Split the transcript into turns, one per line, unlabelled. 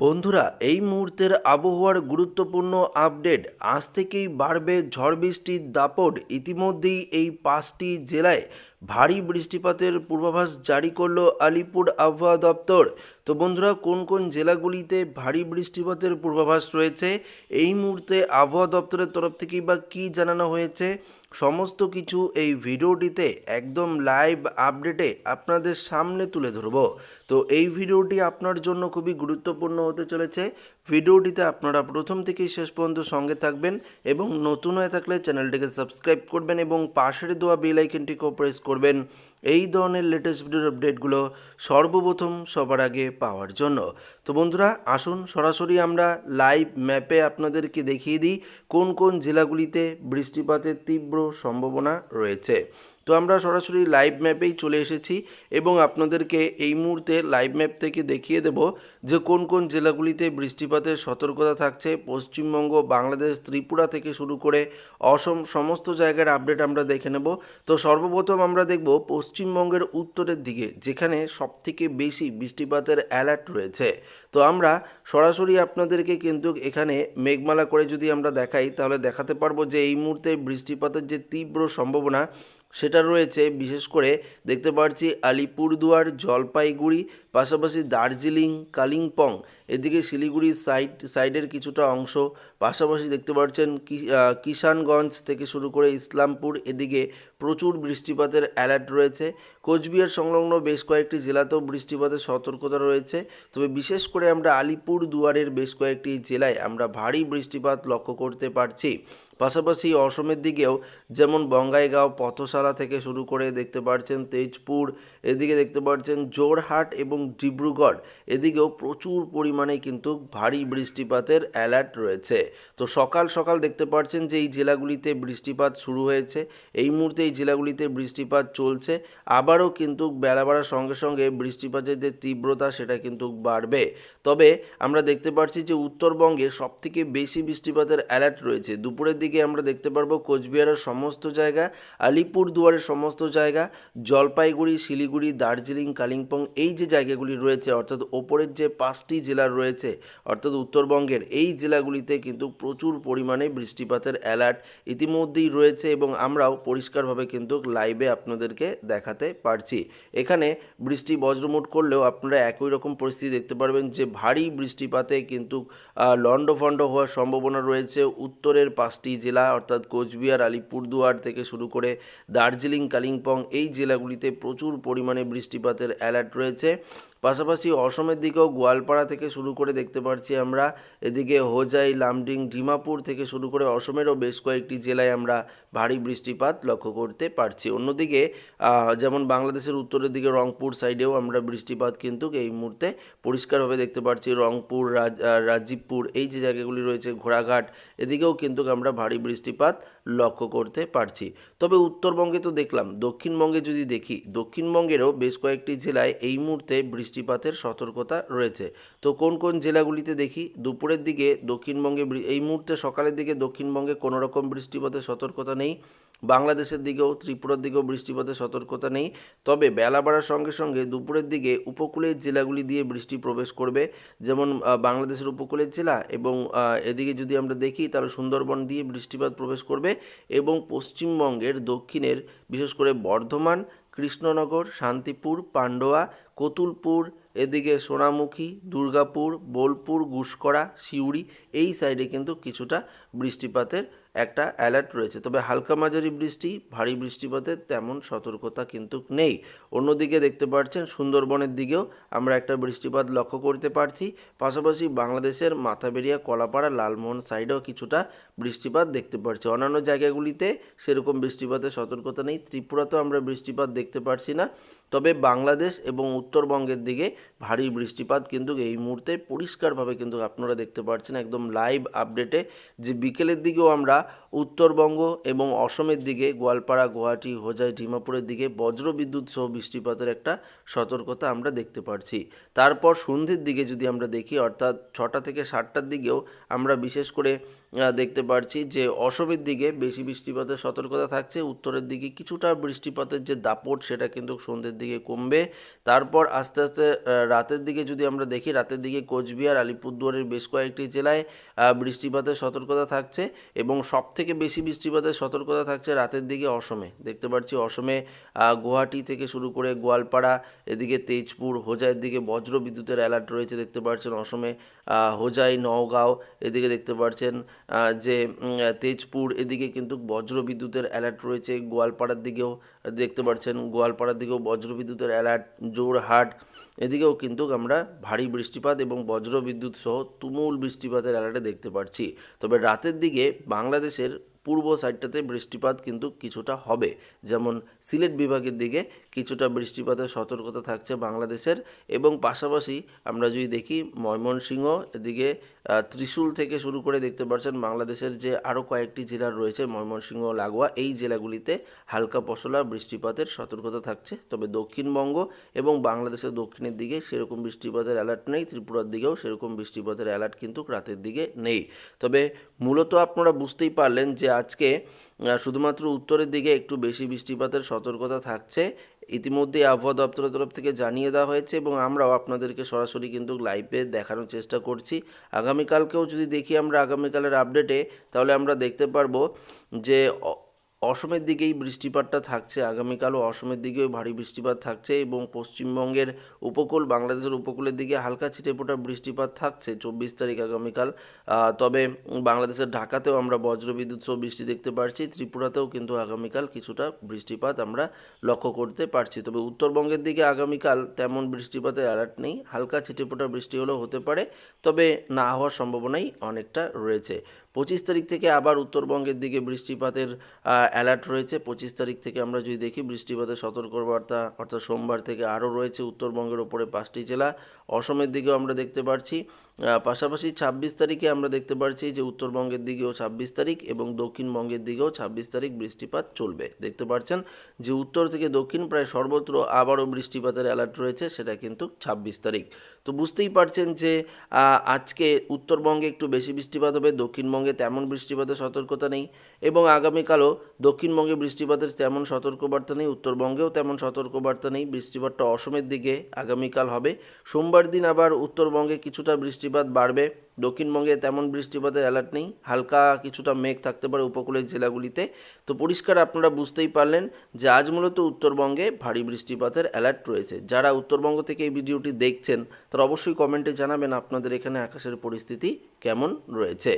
বন্ধুরা, এই মুহূর্তের আবহাওয়ার গুরুত্বপূর্ণ আপডেট আজ থেকেই বাড়বে ঝড় বৃষ্টির দাপট। ইতিমধ্যেই এই পাঁচটি জেলায় ভারী বৃষ্টিপাতের পূর্বাভাস জারি করল আলিপুর আবহাওয়া দপ্তর। তো বন্ধুরা, কোন কোন জেলাগুলিতে ভারী বৃষ্টিপাতের পূর্বাভাস রয়েছে? এই মুহূর্তে আবহাওয়া দপ্তরের তরফ থেকেই বা কী জানানো হয়েছে? সমস্ত কিছু এই ভিডিওটিতে একদম লাইভ আপডেটে আপনাদের সামনে তুলে ধরব। তো এই ভিডিওটি আপনার জন্য খুবই গুরুত্বপূর্ণ হতে চলেছে। ভিডিওটিতে আপনারা প্রথম থেকেই শেষ পর্যন্ত সঙ্গে থাকবেন এবং নতুন হয়ে থাকলে চ্যানেলটিকে সাবস্ক্রাইব করবেন এবং পাশের দেওয়া বেল আইকনটিকেও প্রেস করবেন। এই ধরনের লেটেস্ট ভিডিওর আপডেটগুলো সর্বপ্রথম সবার আগে পাওয়ার জন্য। তো বন্ধুরা, আসুন সরাসরি আমরা লাইভ ম্যাপে আপনাদেরকে দেখিয়ে দিই কোন কোন জেলাগুলিতে বৃষ্টিপাতের তীব্র সম্ভাবনা রয়েছে। তো আমরা সরাসরি লাইভ ম্যাপেই চলে এসেছি এবং আপনাদেরকে এই মুহূর্তে লাইভ ম্যাপ থেকে দেখিয়ে দেব যে কোন কোন জেলাগুলিতে বৃষ্টিপাতের সতর্কতা থাকছে। পশ্চিমবঙ্গ, বাংলাদেশ, ত্রিপুরা থেকে শুরু করে অসম সমস্ত জায়গার আপডেট আমরা দেখে নেব। তো সর্বপ্রথম আমরা দেখব পশ্চিমবঙ্গের উত্তরের দিকে, যেখানে সবথেকে বেশি বৃষ্টিপাতের অ্যালার্ট রয়েছে। তো আমরা সরাসরি আপনাদেরকে কিন্তু এখানে মেঘমালা করে যদি আমরা দেখাই, তাহলে দেখাতে পারব যে এই মুহূর্তে বৃষ্টিপাতের যে তীব্র সম্ভাবনা সেটা রয়েছে বিশেষ করে দেখতে পারছি আলিপুরদুয়ার জলপাইগুড়ি পাশাপাশি দার্জিলিং, কালিম্পং, এদিকে শিলিগুড়ির সাইড, সাইডের কিছুটা অংশ। পাশাপাশি দেখতে পাচ্ছেন কিষানগঞ্জ থেকে শুরু করে ইসলামপুর, এদিকে প্রচুর বৃষ্টিপাতের অ্যালার্ট রয়েছে। কোচবিহার সংলগ্ন বেশ কয়েকটি জেলাতেও বৃষ্টিপাতের সতর্কতা রয়েছে। তবে বিশেষ করে আমরা আলিপুর দুয়ারের বেশ কয়েকটি জেলায় আমরা ভারী বৃষ্টিপাত লক্ষ্য করতে পারছি। পাশাপাশি অসমের দিকেও যেমন বঙ্গাইগাঁও পথশালা থেকে শুরু করে দেখতে পাচ্ছেন তেজপুর এদিকে দেখতে পাচ্ছেন জোরহাট এবং ডিব্রুগড়। এদিকেও প্রচুর পরিমাণে কিন্তু ভারী বৃষ্টিপাতের অ্যালার্ট রয়েছে। তো সকাল সকাল দেখতে পাচ্ছেন যে এই জেলাগুলিতে বৃষ্টিপাত শুরু হয়েছে। এই মুহূর্তে এই জেলাগুলিতে বৃষ্টিপাত চলছে। আবারও কিন্তু বেলা বাড়ার সঙ্গে সঙ্গে বৃষ্টিপাতের যে তীব্রতা, সেটা কিন্তু বাড়বে। তবে আমরা দেখতে পাচ্ছি যে উত্তরবঙ্গে সবথেকে বেশি বৃষ্টিপাতের অ্যালার্ট রয়েছে। দুপুরের দিকে আমরা দেখতে পারব কোচবিহারের সমস্ত জায়গা আলিপুর দুয়ারের সমস্ত জায়গা, জলপাইগুড়ি, শিলিগুড়ি দার্জিলিং কালিম্পং এই যে জায়গাগুলি রয়েছে অর্থাৎ ওপরের যে পাঁচটি জেলা রয়েছে অর্থাৎ উত্তরবঙ্গের এই জেলাগুলিতে কিন্তু প্রচুর পরিমাণে বৃষ্টিপাতের অ্যালার্ট ইতিমধ্যেই রয়েছে এবং আমরাও পরিষ্কারভাবে কিন্তু লাইভে আপনাদেরকে দেখাতে পারছি। এখানে বৃষ্টি বজ্রমুট করলেও আপনারা একই রকম পরিস্থিতি দেখতে পারবেন যে ভারী বৃষ্টিপাতে কিন্তু আহ, লণ্ডভণ্ড হওয়ার সম্ভাবনা রয়েছে। উত্তরের পাঁচটি জেলা অর্থাৎ কোচবিহার আলিপুরদুয়ার থেকে শুরু করে দার্জিলিং কালিম্পং এই জেলাগুলিতে প্রচুর পরিমাণে বৃষ্টিপাতের অ্যালার্ট রয়েছে। পাশাপাশি অসমের দিকেও গোয়ালপাড়া থেকে শুরু করে দেখতে পাচ্ছি আমরা। এদিকে হোজাই, লামডিং, ডিমাপুর থেকে শুরু করে অসমেরও বেশ কয়েকটি জেলায় আমরা ভারী বৃষ্টিপাত লক্ষ্য করতে পারছি। অন্যদিকে যেমন বাংলাদেশের উত্তরের দিকে রংপুর সাইডেও আমরা বৃষ্টিপাত কিন্তু এই মুহূর্তে পরিষ্কারভাবে দেখতে পাচ্ছি রংপুর রাজীবপুর এই যে জায়গাগুলি রয়েছে, ঘোড়াঘাট, এদিকেও কিন্তু আমরা ভারী বৃষ্টিপাত লক্ষ্য করতে পারছি। তবে উত্তরবঙ্গে তো দেখলাম, দক্ষিণবঙ্গে যদি দেখি, দক্ষিণবঙ্গেরও বেশ কয়েকটি জেলায় এই মুহূর্তে বৃষ্টিপাতের সতর্কতা রয়েছে। তো কোন কোন জেলাগুলিতে দেখি? দুপুরের দিকে দক্ষিণবঙ্গে এই মুহূর্তে সকালের দিকে দক্ষিণবঙ্গে কোনো রকম বৃষ্টিপাতের সতর্কতা নেই। বাংলাদেশের দিকেও, ত্রিপুরার দিকেও বৃষ্টিপাতের সতর্কতা নেই। তবে বেলা বাড়ার সঙ্গে সঙ্গে দুপুরের দিকে উপকূলের জেলাগুলি দিয়ে বৃষ্টি প্রবেশ করবে। যেমন বাংলাদেশের উপকূলের জেলা এবং এদিকে যদি আমরা দেখি, তাহলে সুন্দরবন দিয়ে বৃষ্টিপাত প্রবেশ করবে এবং পশ্চিমবঙ্গের দক্ষিণের, বিশেষ করে বর্ধমান কৃষ্ণনগর, শান্তিপুর, পান্ডোয়া, কতুলপুর, এদিকে সোনামুখী, দুর্গাপুর, বোলপুর, গুসকরা, সিউড়ি, এই সাইডে কিন্তু কিছুটা বৃষ্টিপাতের একটা অ্যালার্ট রয়েছে। তবে হালকা মাঝারি বৃষ্টি, ভারী বৃষ্টিপাতের তেমন সতর্কতা কিন্তু নেই। অন্যদিকে দেখতে পাচ্ছেন, সুন্দরবনের দিকেও আমরা একটা বৃষ্টিপাত লক্ষ্য করতে পারছি। পাশাপাশি বাংলাদেশের মাথাবেরিয়া, কলাপাড়া, লালমোহন সাইডেও কিছুটা বৃষ্টিপাত দেখতে পাচ্ছি অন্যান্য জায়গাগুলিতে সেরকম বৃষ্টিপাতের সতর্কতা নেই। ত্রিপুরাতেও আমরা বৃষ্টিপাত দেখতে পারছি না। তবে বাংলাদেশ এবং উত্তরবঙ্গের দিকে ভারী বৃষ্টিপাত কিন্তু এই মুহূর্তে পরিষ্কারভাবে কিন্তু আপনারা দেখতে পাচ্ছেন একদম লাইভ আপডেটে যে বিকেলের দিকেও আমরা উত্তরবঙ্গ এবং অসমের দিকে গোয়ালপাড়া, গুয়াহাটি, হোজাই, ডিমাপুরের দিকে বজ্রবিদ্যুৎ সহ বৃষ্টিপাতের একটা সতর্কতা আমরা দেখতে পাচ্ছি তারপর সন্ধ্যের দিকে যদি আমরা দেখি, অর্থাৎ ছটা থেকে সাতটার দিকেও আমরা বিশেষ করে দেখতে পাচ্ছি যে অসমের দিকে বেশি বৃষ্টিপাতের সতর্কতা থাকছে। উত্তরের দিকে কিছুটা বৃষ্টিপাতের যে দাপট, সেটা কিন্তু সন্ধ্যের দিকে কমবে। তারপর আস্তে আস্তে রাতের দিকে যদি আমরা দেখি, রাতের দিকে কোচবিহার, আলিপুরদুয়ারের বেশ কয়েকটি জেলায় বৃষ্টিপাতের সতর্কতা থাকছে এবং সব থেকে বেশি বৃষ্টিপাতের সতর্কতা থাকছে রাতের দিকে অসমে। দেখতে পাচ্ছি অসমে গুয়াহাটি থেকে শুরু করে গোয়ালপাড়া, এদিকে তেজপুর হোজাইয়ের দিকে বজ্র বিদ্যুতের অ্যালার্ট রয়েছে। দেখতে পাচ্ছেন অসমে হোজাই, নওগাঁও, এদিকে দেখতে পাচ্ছেন যে তেজপুর, এদিকে কিন্তু বজ্র বিদ্যুতের অ্যালার্ট রয়েছে। গোয়ালপাড়ার দিকেও দেখতে পাচ্ছেন, গোয়ালপাড়ার দিকেও বজ্র বিদ্যুতের অ্যালার্ট জোরহাট। এদিকেও কিন্তু আমরা ভারী বৃষ্টিপাত এবং বজ্র বিদ্যুৎ সহ তুমুল বৃষ্টিপাতের অ্যালার্টে দেখতে পাচ্ছি। তবে রাতের দিকে বাংলাদেশের পূর্ব সাইডটাতে বৃষ্টিপাত কিন্তু কিছুটা হবে। যেমন সিলেট বিভাগের দিকে কিছুটা বৃষ্টিপাতের সতর্কতা থাকছে বাংলাদেশের এবং পাশাপাশি আমরা যদি দেখি ময়মনসিংহ, এদিকে ত্রিশূল থেকে শুরু করে দেখতে পাচ্ছেন বাংলাদেশের যে আরও কয়েকটি জেলা রয়েছে, ময়মনসিংহ, লাগোয়া, এই জেলাগুলিতে হালকা পশলা বৃষ্টিপাতের সতর্কতা থাকছে। তবে দক্ষিণবঙ্গ এবং বাংলাদেশের দক্ষিণের দিকে সেরকম বৃষ্টিপাতের অ্যালার্ট নেই, ত্রিপুরার দিকেও সেরকম বৃষ্টিপাতের অ্যালার্ট কিন্তু রাতের দিকে নেই। তবে মূলত আপনারা বুঝতেই পারলেন যে আজকে শুধুমাত্র উত্তরের দিকে একটু বেশি বৃষ্টিপাতের সতর্কতা থাকছে ইতিমধ্যে আবহাওয়া দপ্তরের তরফ থেকে জানিয়ে দেওয়া হয়েছে এবং আমরাও আপনাদেরকে সরাসরি কিন্তু লাইভে দেখানোর চেষ্টা করছি। আগামীকালকেও যদি দেখি আমরা আগামীকালের আপডেটে তাহলে আমরা দেখতে পারব যে অসমের দিকেই বৃষ্টিপাতটা থাকছে। আগামীকালও অসমের দিকেও ভারী বৃষ্টিপাত থাকছে এবং পশ্চিমবঙ্গের উপকূল, বাংলাদেশের উপকূলের দিকে হালকা ছিটেফোঁটা বৃষ্টিপাত থাকছে চব্বিশ তারিখ আগামীকাল। তবে বাংলাদেশের ঢাকাতেও আমরা বজ্রবিদ্যুৎ সহ বৃষ্টি দেখতে পারছি। ত্রিপুরাতেও কিন্তু আগামীকাল কিছুটা বৃষ্টিপাত আমরা লক্ষ্য করতে পারছি। তবে উত্তরবঙ্গের দিকে আগামীকাল তেমন বৃষ্টিপাতের অ্যালার্ট নেই। হালকা ছিটেফোঁটা বৃষ্টি হলেও হতে পারে। তবে না হওয়ার সম্ভাবনাই অনেকটা রয়েছে। পঁচিশ তারিখ থেকে আবার উত্তরবঙ্গের দিকে বৃষ্টিপাতের অ্যালার্ট রয়েছে। পঁচিশ তারিখ থেকে আমরা যদি দেখি, বৃষ্টিপাতের সতর্কবার্তা অর্থাৎ সোমবার থেকে আরও রয়েছে উত্তরবঙ্গের ওপরে পাঁচটি জেলা। অসমের দিকেও আমরা দেখতে পাচ্ছি পাশাপাশি ছাব্বিশ তারিখে আমরা দেখতে পাচ্ছি যে উত্তরবঙ্গের দিকেও ছাব্বিশ তারিখ এবং দক্ষিণবঙ্গের দিকেও ছাব্বিশ তারিখ বৃষ্টিপাত চলবে। দেখতে পাচ্ছেন যে উত্তর থেকে দক্ষিণ প্রায় সর্বত্র আবারও বৃষ্টিপাতের অ্যালার্ট রয়েছে, সেটা কিন্তু ছাব্বিশ তারিখ। তো বুঝতেই পারছেন যে আজকে উত্তরবঙ্গে একটু বেশি বৃষ্টিপাত হবে দক্ষিণবঙ্গে তেমন বৃষ্টিপাতের সতর্কতা নেই এবং আগামীকালও দক্ষিণবঙ্গে বৃষ্টিপাতের তেমন সতর্কবার্তা নেই, উত্তরবঙ্গেও তেমন সতর্কবার্তা নেই, বৃষ্টিপাতটা অসমের দিকে আগামীকাল হবে। সোমবার দিন আবার উত্তরবঙ্গে কিছুটা বৃষ্টিপাত বাড়বে, দক্ষিণবঙ্গে তেমন বৃষ্টিপাতের অ্যালার্ট নেই, হালকা কিছুটা মেঘ থাকতে পারে উপকূলের জেলাগুলিতে। তো পরিষ্কার আপনারা বুঝতেই পারলেন যে আজ মূলত উত্তরবঙ্গে ভারী বৃষ্টিপাতের অ্যালার্ট রয়েছে। যারা উত্তরবঙ্গ থেকে এই ভিডিওটি দেখছেন, তারা অবশ্যই কমেন্টে জানাবেন আপনাদের এখানে আকাশের পরিস্থিতি কেমন রয়েছে।